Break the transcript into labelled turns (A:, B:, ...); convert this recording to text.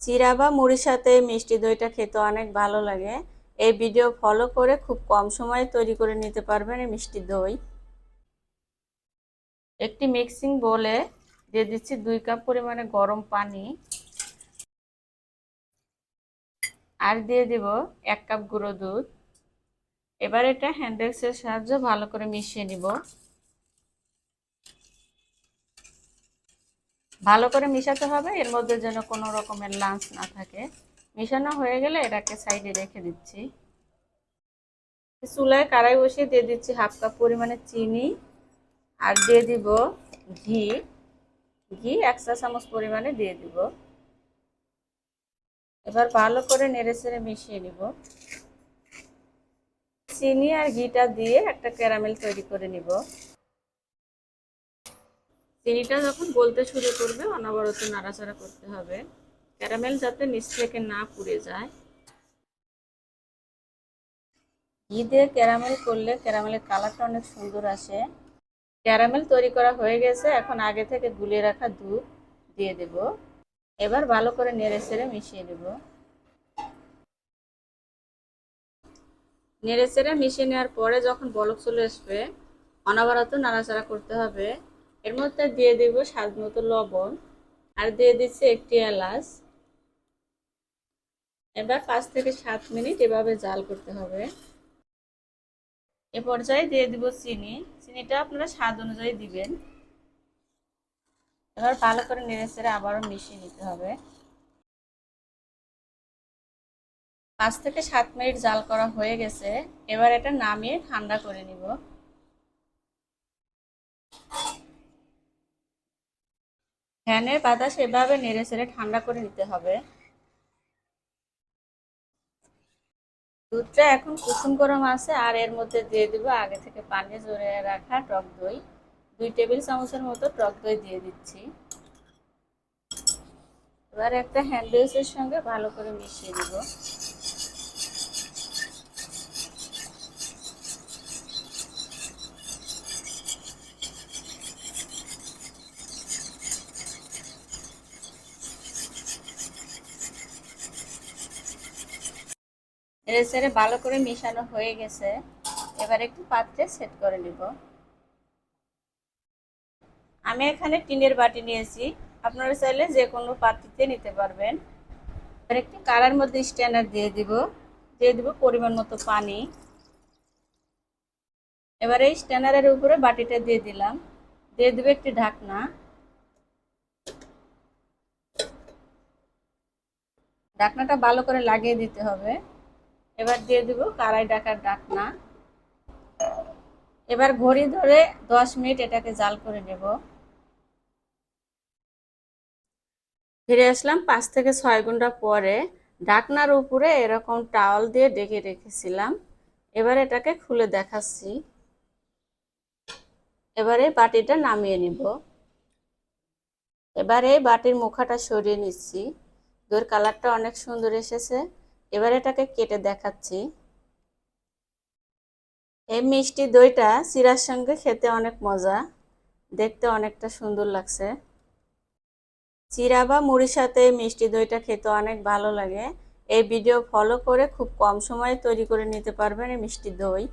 A: চিরা বা মুড়ির সাথে মিষ্টি দইটা খেতে অনেক ভালো লাগে। এই ভিডিও ফলো করে খুব কম সময়ে তৈরি করে নিতে পারবেন এই মিষ্টি দই। একটি মিক্সিং বলে দিয়ে দিচ্ছি দুই কাপ পরিমাণে গরম পানি। আর দিয়ে দিব এক কাপ গুঁড়ো দুধ। এবার এটা হ্যান্ডেক্সের সাহায্যে ভালো করে মিশিয়ে নিব। ভালো করে মিশাতে হবে, এর মধ্যে যেন কোনো রকমের লাঞ্চ না থাকে। মিশানো হয়ে গেলে এটাকে সাইডে রেখে দিচ্ছি। চুলায় কড়াই বসিয়ে দিয়ে দিচ্ছি হাফ কাপ পরিমাণে চিনি আর দিয়ে দিব ঘি। ঘি এক চা চামচ পরিমাণে দিয়ে দিব। এবার ভালো করে নেড়ে চেড়ে মিশিয়ে নিব। চিনি আর ঘিটা দিয়ে একটা ক্যারামেল তৈরি করে নিব। চিনিটা যখন গলতে শুরু করবে, অনবরত নাড়াচাড়া করতে হবে। ক্যারামেল যাতে নিচ থেকে না পুড়ে যায়। ঘি দিয়ে ক্যারামেল করলে ক্যারামেলের কালারটা অনেক সুন্দর আসে। ক্যারামেল তৈরি করা হয়ে গেছে, এখন আগে থেকে গুলিয়ে রাখা দুধ দিয়ে দেব। এবার ভালো করে নেড়ে চেড়ে মিশিয়ে নেব। নেড়ে চেড়ে মিশিয়ে নেওয়ার পরে যখন বলক চলে আসবে, অনবরত নাড়াচাড়া করতে হবে। এর মধ্যে দিয়ে দিব স্বাদ মতো লবণ আর দিয়ে দিচ্ছি একটি এলাচ। এবার পাঁচ থেকে সাত মিনিট এভাবে জাল করতে হবে। এ পর্যায়ে দিয়ে দিব চিনি। চিনিটা আপনারা স্বাদ অনুযায়ী দিবেন। এবার ভালো করে নেড়ে চেড়ে আবারও মিশিয়ে নিতে হবে। পাঁচ থেকে সাত মিনিট জাল করা হয়ে গেছে। এবার এটা নামিয়ে ঠান্ডা করে নিব। ফ্যানের বাতাস এভাবে নেড়ে চেড়ে ঠান্ডা করে নিতে হবে। দুধটা এখন কুসুম গরম আছে, আর এর মধ্যে দিয়ে দিব আগে থেকে পানি জড়িয়ে রাখা টক দই। দুই টেবিল চামচের মতো টক দই দিয়ে দিচ্ছি। এবার একটা হ্যান্ডউইচের সঙ্গে ভালো করে মিশিয়ে দিব। এর সেরে ভালো করে মিশানো হয়ে গেছে। এবার একটু পাত্রে সেট করে নিব। আমি এখানে টিনের বাটি নিয়েছি। আপনারা চাইলে যে কোনো পাত্রিতে নিতে পারবেন। এবার একটি কারার মধ্যে স্ট্যান্ডার দিয়ে দিব। দিয়ে দিব পরিমাণ মতো পানি। এবার এই স্ট্যান্ডারের উপরে বাটিটা দিয়ে দিলাম। দিয়ে দেবে একটি ঢাকনা। ঢাকনাটা ভালো করে লাগিয়ে দিতে হবে। এবার দিয়ে দিব কারাই ডাকার ডাকনা। এবার ঘড়ি ধরে দশ মিনিট এটাকে জাল করে নেব। ফিরে আসলাম পাঁচ থেকে ছয় ঘণ্টা পরে। ডাকনার উপরে এরকম টাওয়াল দিয়ে ডেকে রেখেছিলাম। এবার এটাকে খুলে দেখাচ্ছি। এবারে বাটিটা নামিয়ে নিব। এবারে বাটির মুখাটা সরিয়ে নিচ্ছি। দইয়ের কালারটা অনেক সুন্দর এসেছে। এবার এটাকে কেটে দেখাচ্ছি। এই মিষ্টি দইটা চিরার সঙ্গে খেতে অনেক মজা, দেখতে অনেকটা সুন্দর লাগছে। চিরা বা মুড়ির সাথে মিষ্টি দইটা খেতে অনেক ভালো লাগে। এই ভিডিও ফলো করে খুব কম সময়ে তৈরি করে নিতে পারবেন এই মিষ্টি দই।